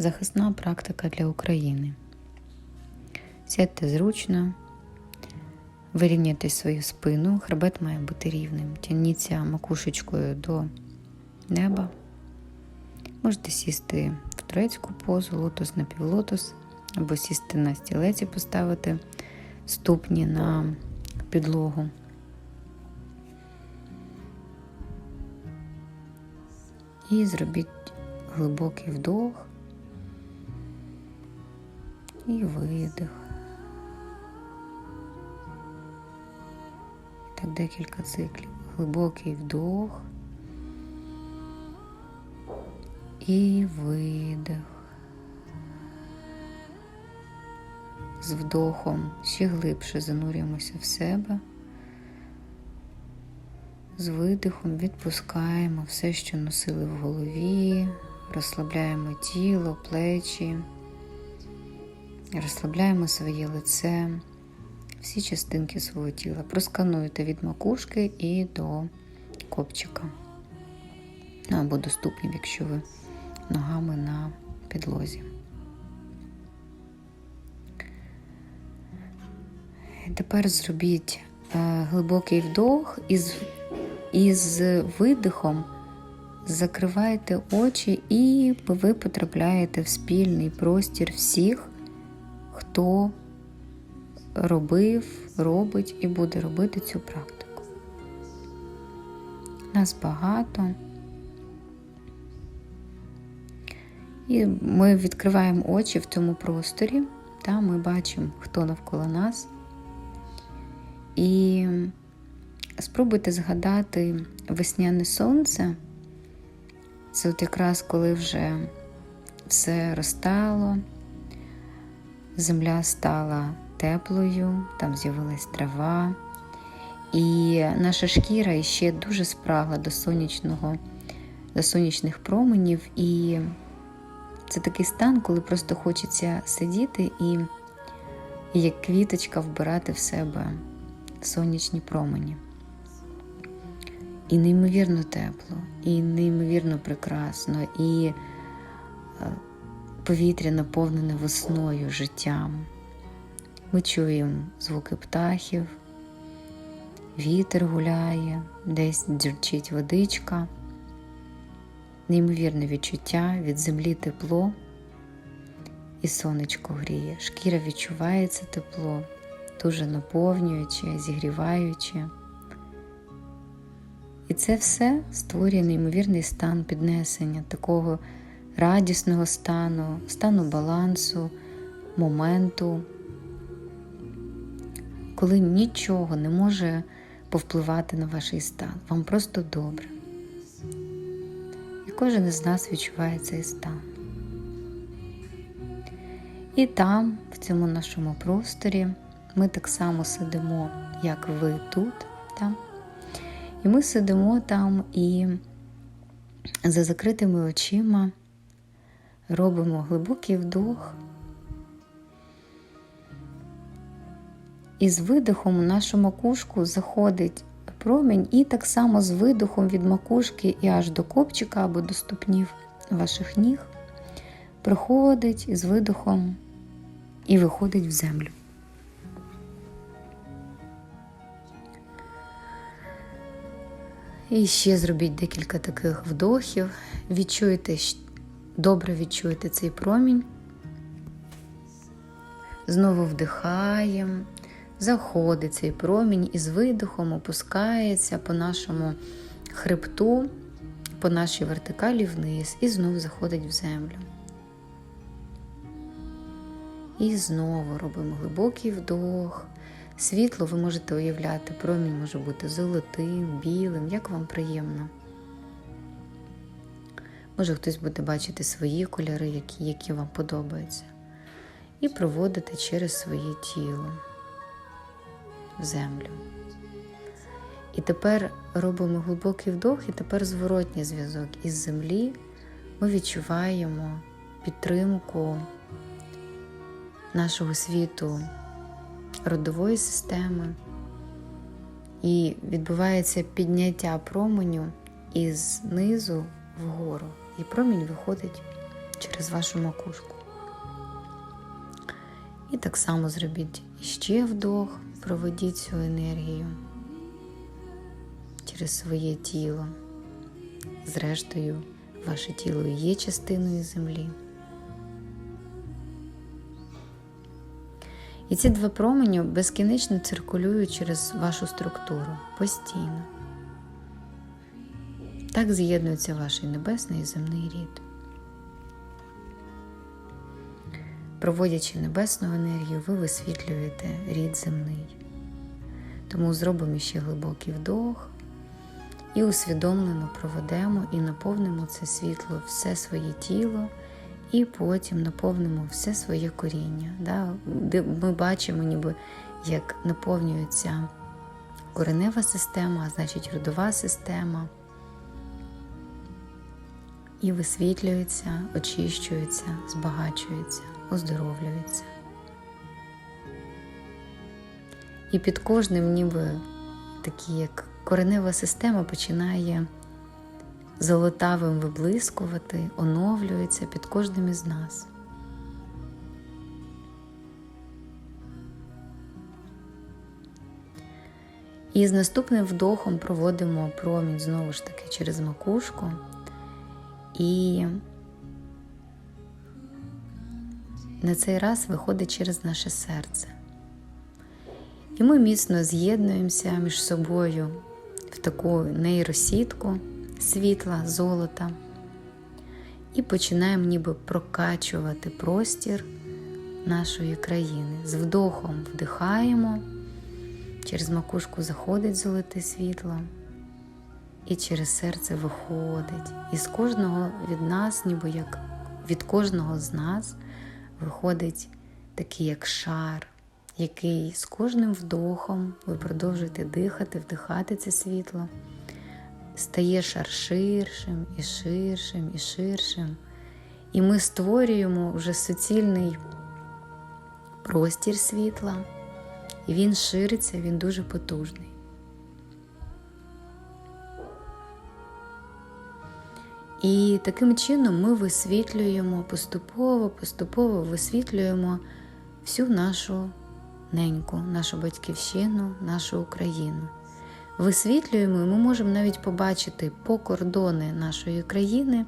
захисна практика для України. Сядьте зручно, вирівняйте свою спину, хребет має бути рівним. Тягніться макушечкою до неба. Можете сісти в турецьку позу, лотос на півлотос, або сісти на стілець і поставити ступні на підлогу. І зробіть глибокий вдох і видих. Так декілька циклів. Глибокий вдох і видих. З вдохом ще глибше занурюємося в себе. З видихом відпускаємо все, що носили в голові, розслабляємо тіло, плечі, розслабляємо своє лице, всі частинки свого тіла. Проскануйте від макушки і до копчика. Ну, або до ступнів, якщо ви ногами на підлозі. Тепер зробіть е, глибокий вдох і з, і з видихом закривайте очі, і ви потрапляєте в спільний простір всіх, хто робив, робить і буде робити цю практику. Нас багато. І ми відкриваємо очі в цьому просторі, та ми бачимо, хто навколо нас. І спробуйте згадати весняне сонце. Це от якраз коли вже все розтало, земля стала теплою, там з'явилась трава, і наша шкіра ще дуже спрагла до сонячного, до сонячних променів. І це такий стан, коли просто хочеться сидіти і, і як квіточка вбирати в себе сонячні промені. І неймовірно тепло, і неймовірно прекрасно, і е, повітря наповнене весною, життям. Ми чуємо звуки птахів, вітер гуляє, десь дзюрчить водичка, неймовірне відчуття від землі тепло і сонечко гріє. Шкіра відчуває це тепло дуже наповнююче, зігріваюче. І це все створює неймовірний стан піднесення, такого радісного стану, стану балансу, моменту, коли нічого не може повпливати на ваш стан. Вам просто добре. І кожен із нас відчуває цей стан. І там, в цьому нашому просторі, ми так само сидимо, як ви тут. Там. І ми сидимо там і за закритими очима робимо глибокий вдох. І з видихом у нашу макушку заходить промінь, і так само з видихом від макушки і аж до копчика або до ступнів ваших ніг проходить з видихом і виходить в землю. І ще зробіть декілька таких вдохів. Відчуєте, добре відчуєте цей промінь. Знову вдихаємо, заходить цей промінь і з видихом опускається по нашому хребту, по нашій вертикалі вниз, і знову заходить в землю. І знову робимо глибокий вдох. Світло ви можете уявляти, промінь може бути золотим, білим, як вам приємно. Може хтось буде бачити свої кольори, які, які вам подобаються. І проводити через своє тіло в землю. І тепер робимо глибокий вдох, і тепер зворотній зв'язок із землі ми відчуваємо підтримку нашого світу родової системи, і відбувається підняття променю із низу вгору. І промінь виходить через вашу макушку. І так само зробіть ще вдох, проведіть цю енергію через своє тіло. Зрештою, ваше тіло є частиною землі. І ці два промені безкінечно циркулюють через вашу структуру постійно. Так з'єднується ваш і небесний і земний рід. Проводячи небесну енергію, ви висвітлюєте рід земний. Тому зробимо ще глибокий вдох і усвідомлено проведемо і наповнимо це світло все своє тіло, і потім наповнимо все своє коріння. Да? Ми бачимо, ніби як наповнюється коренева система, а значить родова система. І висвітлюється, очищується, збагачується, оздоровлюється. І під кожним, ніби такі, як коренева система починає золотавим виблискувати, оновлюється під кожним із нас. І з наступним вдохом проводимо промінь знову ж таки через макушку. І на цей раз виходить через наше серце. І ми міцно з'єднуємося між собою в таку нейросітку світла, золота, і починаємо ніби прокачувати простір нашої країни. З вдохом вдихаємо, через макушку заходить золоте світло і через серце виходить. І з кожного від нас, ніби як від кожного з нас, виходить такий як шар, який з кожним вдохом ви продовжуєте дихати, вдихати це світло, стає шар ширшим і ширшим і ширшим. І ми створюємо вже суцільний простір світла, і він шириться, він дуже потужний. І таким чином ми висвітлюємо поступово, поступово висвітлюємо всю нашу неньку, нашу батьківщину, нашу Україну. Висвітлюємо, і ми можемо навіть побачити по кордони нашої країни,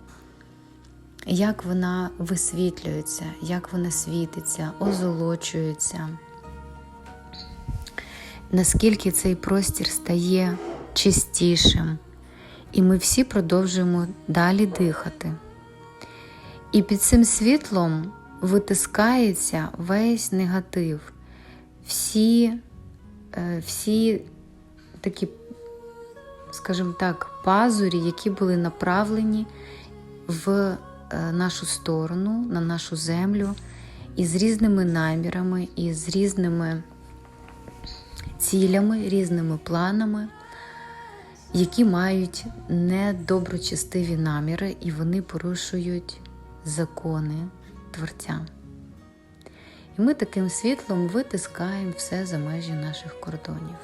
як вона висвітлюється, як вона світиться, озолочується, наскільки цей простір стає чистішим. І ми всі продовжуємо далі дихати. І під цим світлом витискається весь негатив, всі, е, всі такі, скажімо так, пазурі, які були направлені в е, нашу сторону, на нашу землю, і з різними намірами, і з різними цілями, різними планами які мають недоброчестиві наміри, і вони порушують закони Творця. І ми таким світлом витискаємо все за межі наших кордонів.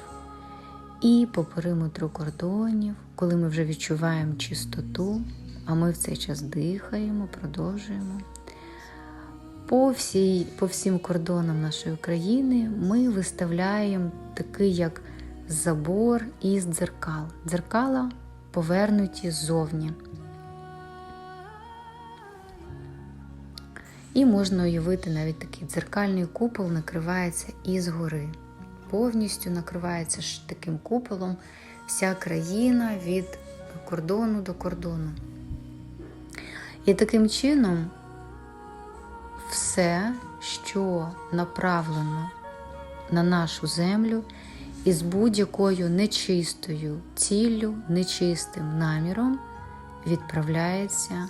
І по периметру кордонів, коли ми вже відчуваємо чистоту, а ми в цей час дихаємо, продовжуємо. По всій, по всім кордонам нашої країни ми виставляємо такий як забор із дзеркал. Дзеркала повернуті ззовні. І можна уявити навіть такий дзеркальний купол накривається із гори. Повністю накривається таким куполом вся країна від кордону до кордону. І таким чином все, що направлено на нашу землю, із будь-якою нечистою ціллю, нечистим наміром відправляється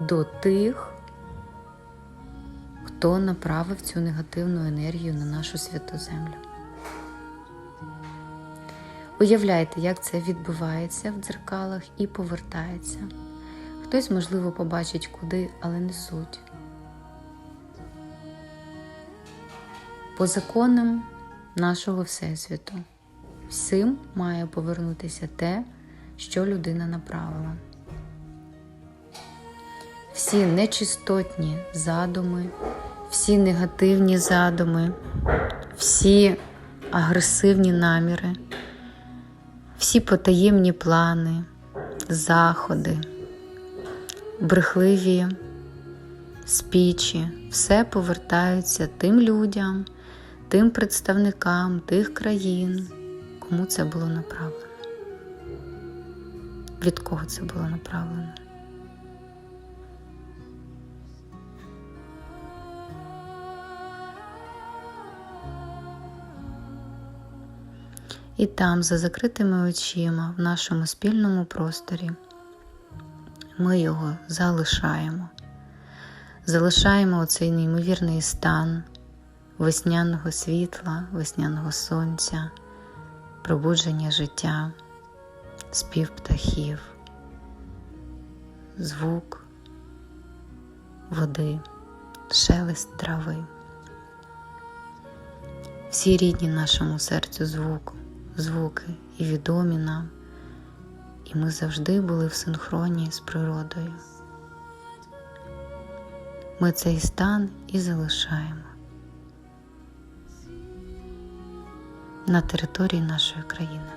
до тих, хто направив цю негативну енергію на нашу святу землю. Уявляйте, як це відбувається в дзеркалах і повертається. Хтось, можливо, побачить куди, але не суть. По законам нашого Всесвіту. Всім має повернутися те, що людина направила. всі нечистотні задуми, всі негативні задуми, всі агресивні наміри, всі потаємні плани, заходи, брехливі спічі, все повертаються тим людям, тим представникам тих країн, кому це було направлено. Від кого це було направлено? І там, за закритими очима, в нашому спільному просторі, ми його залишаємо. Залишаємо оцей неймовірний стан весняного світла, весняного сонця, пробудження життя, спів птахів, звук води, шелест трави. Всі рідні нашому серцю звуку, звуки і відомі нам, і ми завжди були в синхроні з природою. Ми цей стан і залишаємо на території нашої країни.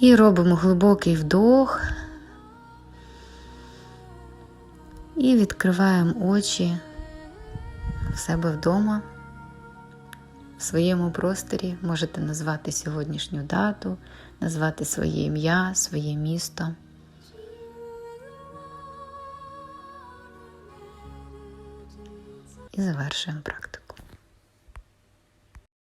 І робимо глибокий вдох і відкриваємо очі в себе вдома, в своєму просторі. Можете назвати сьогоднішню дату, назвати своє ім'я, своє місто. І завершуємо практику.